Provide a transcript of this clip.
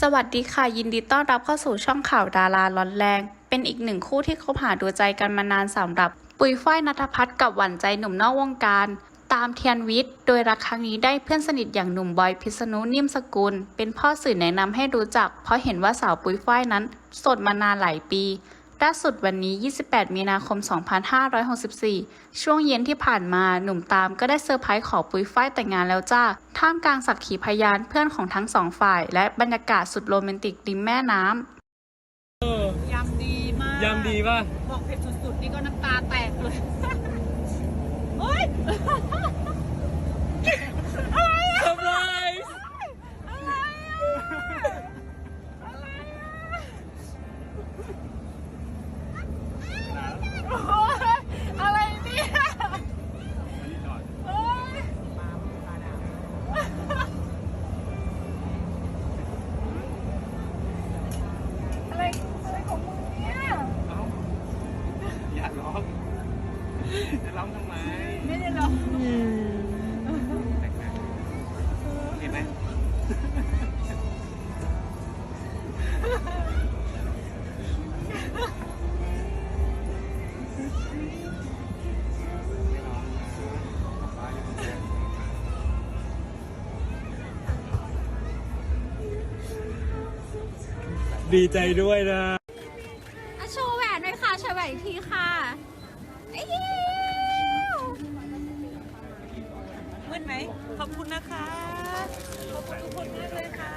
สวัสดีค่ะ ยินดีต้อนรับเข้าสู่ช่องข่าวดาราร้อนแรง เป็นอีกหนึ่งคู่ที่คบหาดูใจกันมานานสำหรับ ปุยฝ้ายนัทพัฒน์กับหวานใจหนุ่มนอกวงการ ตามเทียนวิทย์ โดยรักครั้งนี้ได้เพื่อนสนิทอย่างหนุ่มบอยพิษณุนิ่มสกุล เป็นพ่อสื่อแนะนำให้รู้จัก เพราะเห็นว่าสาวปุยฝ้ายนั้นโสดมานานหลายปี ล่าสุดวันนี้ 28 มีนาคม 2564 ช่วงเย็นที่ผ่านมา หนุ่มตามก็ได้เซอร์ไพรส์ขอปุยฝ้ายแต่งงานแล้วจ้า ท่ามกลางสักขีพยานเพื่อนของทั้งสองฝ่าย และบรรยากาศสุดโรแมนติกริมแม่น้ำเออยำดีมากยำดีป่ะ บอกเผ็ดสุดๆ นี่ก็น้ำตาแตกเลยเฮ้ย อย่าร้องจะร้องทำไมไม่ได้หรอกเห็นไหมดีใจด้วยนะ หลายทีค่ะไอ้เหี้ยมืดไหม ขอบคุณนะคะ ขอบคุณทุกคนมากเลยค่ะ